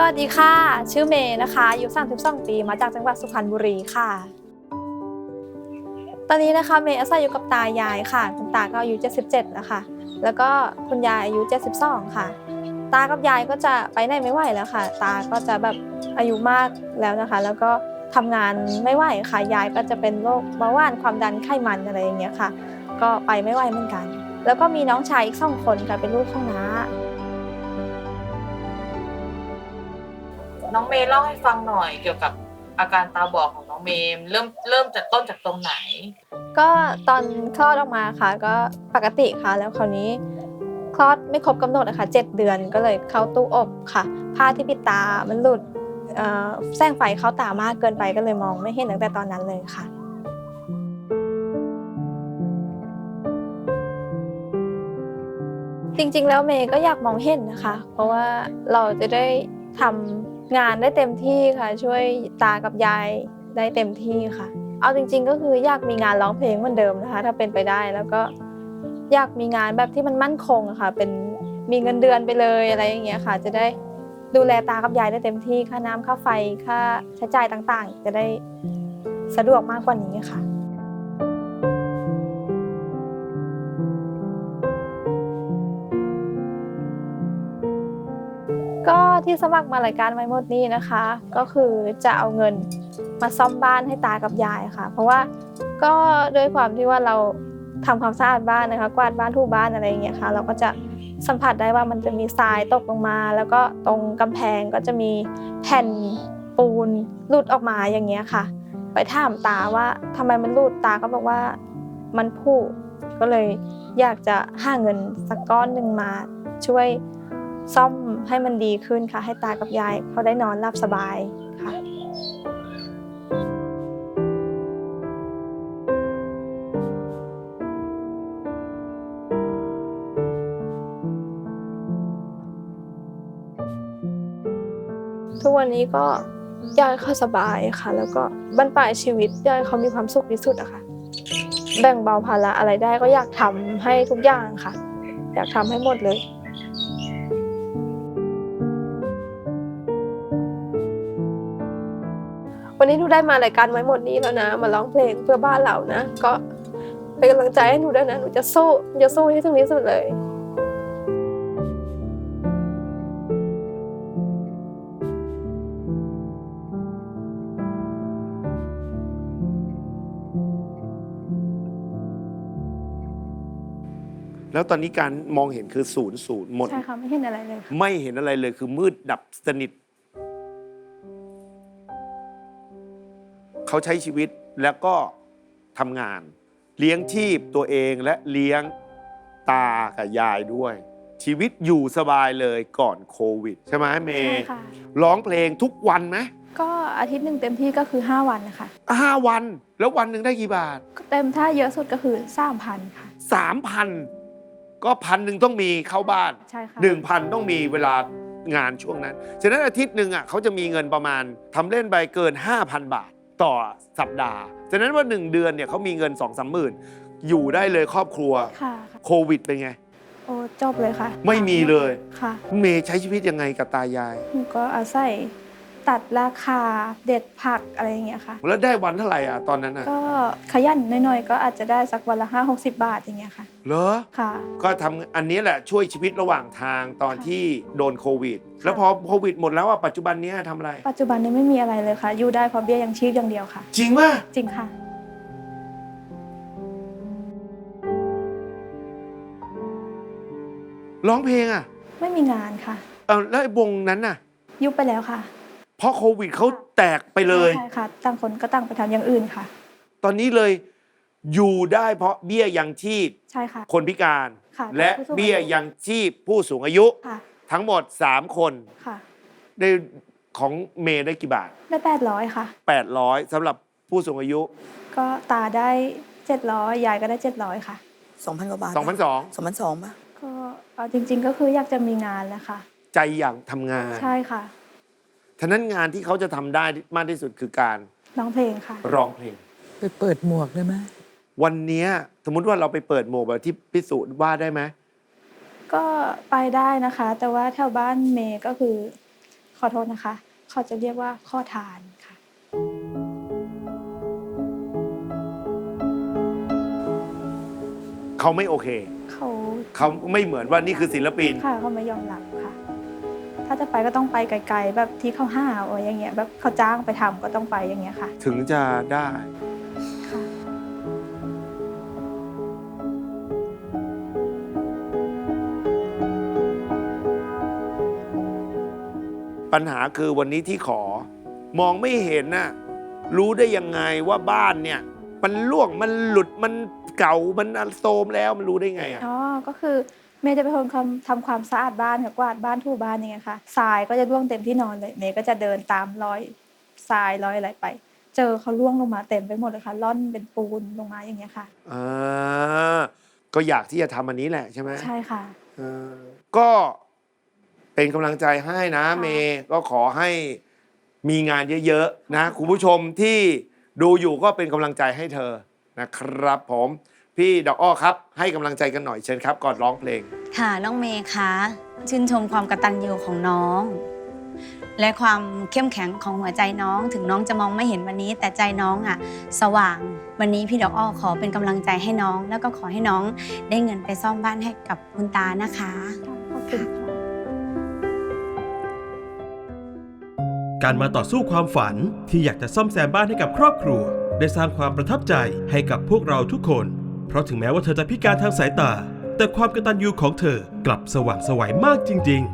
สวัสดีค่ะ ชื่อเมย์นะคะอายุ32ปีมาจากจังหวัดสุพรรณบุรีค่ะ ตอนนี้นะคะเมย์อาศัยอยู่กับตายายค่ะ คุณตาก็อายุ 77แล้วค่ะ แล้วก็คุณยายอายุ 72 ค่ะ ตากับยายก็จะไปไหนไม่ไหวแล้วค่ะ ตาก็จะแบบอายุมากแล้วนะคะ แล้วก็ทำงานไม่ไหวค่ะยายก็จะเป็นโรคเบาหวานความดันไขมันอะไรอย่างเงี้ยค่ะ ก็ไปไม่ไหวเหมือนกัน แล้วก็มีน้องชายอีกสองคนค่ะเป็นลูกของน้า น้องเมย์เล่าให้ฟังหน่อยเกี่ยวกับอาการตาบอดของน้องเมย์เริ่มเริ่มจากต้นจากตรงไหน ก็ตอนคลอดออกมาค่ะ ก็ปกติค่ะ แล้วคราวนี้คลอดไม่ครบกำหนดนะคะเจ็ดเดือนก็เลยเข้าตู้อบค่ะผ้าที่ปิดตามันหลุดแสงไฟเข้าตามากเกินไปก็เลยมองไม่เห็นตั้งแต่ตอนนั้นเลยค่ะจริงๆ แล้วเมย์ก็อยากมองเห็นนะคะ เพราะว่าเราจะได้ทำ งานได้เต็มที่ค่ะ ช่วยตากับยายได้เต็มที่ค่ะ เอาจริง ๆ ก็คืออยากมีงานร้องเพลงเหมือนเดิมนะคะ ถ้าเป็นไปได้แล้วก็อยากมีงานแบบที่มันมั่นคงอะค่ะ เป็นมีเงินเดือนไปเลยอะไรอย่างเงี้ยค่ะ จะได้ดูแลตากับยายได้เต็มที่ค่าน้ำค่าไฟค่าใช้จ่ายต่างๆ จะได้สะดวกมากกว่านี้ค่ะ ก็ที่สมัครมารายการไว้หมดนี้นะคะ ก็คือจะเอาเงินมาซ่อมบ้านให้ตากับยายค่ะ เพราะว่าก็ด้วยความที่ว่าเราทำความสะอาดบ้านนะคะ กวาดบ้านถูบ้านอะไรอย่างเงี้ยค่ะ เราก็จะสัมผัสได้ว่ามันจะมีทรายตกลงมา แล้วก็ตรงกำแพงก็จะมีแผ่นปูนหลุดออกมาอย่างเงี้ยค่ะ ไปถามตาว่าทำไมมันหลุดตาก็บอกว่ามันผุก็เลยอยากจะหาเงินสักก้อนหนึ่งมาช่วย ซ่อมให้มันดีขึ้นค่ะ ให้ตากับยายเขาได้นอนหลับสบายค่ะ ทุกวันนี้ก็ยายเขาสบายค่ะ แล้วก็บรรปลายชีวิตยายเขามีความสุขที่สุดอะค่ะ แบ่งเบาภาระอะไรได้ก็อยากทำให้ทุกอย่างค่ะ อยากทำให้หมดเลย วันนี้หนูได้มารายการไว้หมดนี้แล้วนะ มาร้องเพลงเพื่อบ้านเรานะ ก็เป็นกำลังใจให้หนูด้วยนะ หนูจะสู้หนูจะสู้ให้ถึงที่สุดเลยแล้วตอนนี้การมองเห็นคือศูนย์ศูนย์หมด ใช่ค่ะไม่เห็นอะไรเลยค่ะ ไม่เห็นอะไรเลยคือมืดดับสนิท เขาใช้ชีวิตแล้วก็ทำงาน เลี้ยงชีพตัวเองและเลี้ยงตากับยายด้วย ชีวิตอยู่สบายเลยก่อนโควิด ใช่ไหมเมใช่ย์ค่ะ ร้องเพลงทุกวันไหมก็อาทิตย์หนึ่งเต็มที่ก็คือ 5 วันนะคะ ห้าวัน แล้ววันหนึ่งได้กี่บาทเต็มถ้าเยอะสุดก็คือ3,000ค่ะ สามพันก็พันหนึ่งต้องมีเข้าบ้านใช่ค่ะหนึ่งพันต้องมีเวลางานช่วงนั้น ฉะนั้นอาทิตย์หนึ่งอะเขาจะมีเงินประมาณทำเล่นไปเกิน 5,000 บาท ต่อสัปดาห์ ฉะนั้นว่า 1 เดือนเนี่ยเขามีเงิน2องสามหมื่นอยู่ได้เลยครอบครัว ค่ะค่ะโควิดเป็นไง โอ้จบเลยค่ะไม่มีเลย ค่ะ เมย์ใช้ชีวิตยังไงกับตายาย หนูก็อาศัย ตัดราคาเด็ดผักอะไรอย่างเงี้ยค่ะ แล้วได้วันเท่าไหร่อะตอนนั้นอะก็ขยันหน่อยๆ ก็อาจจะได้สักวันละห้าหกสิบาทอย่างเงี้ยค่ะ เหรอ ค่ะ ก็ทำอันนี้แหละช่วยชีวิตระหว่างทางตอนค่ะที่โดนโควิด แล้วพอโควิดหมดแล้วอะปัจจุบันเนี้ยทำอะไร ปัจจุบันนี้ไม่มีอะไรเลยค่ะ อยู่ได้เพราะเบี้ยยังชีพอย่างเดียวค่ะ จริงป่ะ จริงค่ะ ร้องเพลงอะไม่มีงานค่ะ เออแล้วไอ้วงนั้นน่ะ ยุบไปแล้วค่ะ เพราะโควิดเขาแตกไปเลย ใช่ค่ะต่างคนก็ต่างไปทำอย่างอื่นค่ะ ตอนนี้เลยอยู่ได้เพราะเบี้ยยังชีพใช่ค่ะ คนพิการ ค่ะและผู้สูงอายุ เบี้ยยังชีพผู้สูงอายุ ค่ะทั้งหมด 3 คนค่ะ ได้ของเมย์ได้กี่บาท ได้แปดร้อยค่ะ 800สำหรับผู้สูงอายุ ก็ตาได้เจ็ดร้อยยายก็ได้เจ็ดร้อยค่ะ สองพันกว่าบาท2,200 สองพันสองป่ะ ก็เอาจริง ๆ ก็คืออยากจะมีงานแหละค่ะ ใจอยากทำงาน ใช่ค่ะ ฉะนั้นงานที่เขาจะทำได้มากที่สุดคือการร้องเพลงค่ะ ร้องเพลง ไปเปิดหมวกได้ไหมวันเนี้ยสมมุติว่าเราไปเปิดโหมดแบบที่พิสูจน์ว่าได้ไหมก็ไปได้นะคะ แต่ว่าแถวบ้านเมย์ก็คือ ขอโทษนะคะ เขาจะเรียกว่าข้อทานค่ะ เขาไม่โอเค เขาเขาไม่เหมือนว่านี่คือศิลปิน ค่ะเขาไม่ยอมรับค่ะ ถ้าจะไปก็ต้องไปไกลๆ แบบที่เขาห้าเอาอย่างเงี้ยแบบเขาจ้างไปทำก็ต้องไปอย่างเงี้ยค่ะ ถึงจะได้ค่ะปัญหาคือวันนี้ที่ขอ มองไม่เห็นน่ะรู้ได้ยังไงว่าบ้านเนี่ย มันล่วงมันหลุดมันเก่ามันโทรมแล้วมันรู้ได้ไงอะอ๋อก็คือ เมย์จะเป็นคนทำทำความสะอาดบ้านค่ะกวาดบ้านถูบ้านอย่างเงี้ยค่ะทรายก็จะร่วงเต็มที่นอนเลยเมย์ก็จะเดินตามรอยทรายรอยอะไรไป เจอเขาร่วงลงมาเต็มไปหมดเลยค่ะล่อนเป็นปูนลงมาอย่างเงี้ยค่ะอ่าก็อยากที่จะทำอันนี้แหละใช่ไหมใช่ค่ะ เออก็เป็นกำลังใจให้นะ ค่ะ เมย์ก็ขอให้มีงานเยอะๆนะคุณผู้ชมที่ดูอยู่ก็เป็นกำลังใจให้เธอนะครับผม พี่ดอกอ้อครับ ให้กำลังใจกันหน่อยเชิญครับ ก่อนร้องเพลง ค่ะน้องเมย์คะชื่นชมความกตัญญูของน้อง และความเข้มแข็งของหัวใจน้อง ถึงน้องจะมองไม่เห็นวันนี้ แต่ใจน้องอะ สว่าง วันนี้พี่ดอกอ้อขอเป็นกำลังใจให้น้อง แล้วก็ขอให้น้องได้เงินไปซ่อมบ้านให้กับคุณตานะคะ ขอบคุณค่ะ การมาต่อสู้ความฝันที่อยากจะซ่อมแซมบ้านให้กับครอบครัว ได้สร้างความประทับใจให้กับพวกเราทุกคน เพราะถึงแม้ว่าเธอจะพิการทางสายตา แต่ความกระตันยูของเธอกลับสว่างไสวัยมากจริงๆ